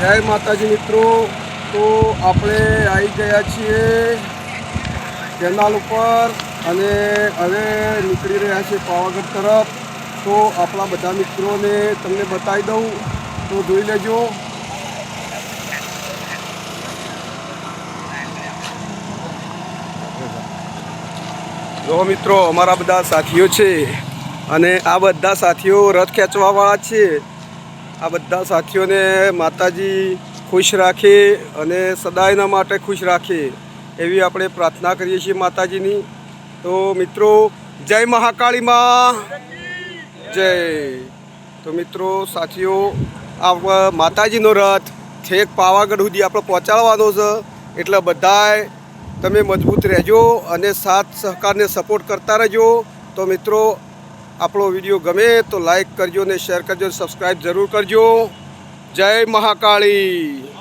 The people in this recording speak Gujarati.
જય માતાજી મિત્રો. તો આપણે આવી ગયા છીએ કેનાલ ઉપર અને હવે નીકળી રહ્યા છીએ પાવાગઢ તરફ. તો આપણા બધા મિત્રોને તમને બતાવી દઉં. તો જોઈ લેજો. જો મિત્રો, અમારા બધા સાથીઓ છે અને આ બધા સાથીઓ રથ ખેંચવાવાળા છે. આ બધા સાથીઓને માતાજી ખુશ રાખે અને સદાયના માટે ખુશ રાખે એવી આપણે પ્રાર્થના કરીએ છીએ માતાજીની. તો મિત્રો, જય મહાકાળીમાં જય. તો મિત્રો, સાથીઓ આ માતાજીનો રથ છેક પાવાગઢ સુધી આપણે પહોંચાડવાનો છે. એટલે બધાય તમે મજબૂત રહેજો અને સાથ સહકારને સપોર્ટ કરતા રહેજો. તો મિત્રો આપણો વીડિયો ગમે તો લાઈક કરજો ને શેર કરજો સબસ્ક્રાઈબ જરૂર કરજો. જય મહાકાળી.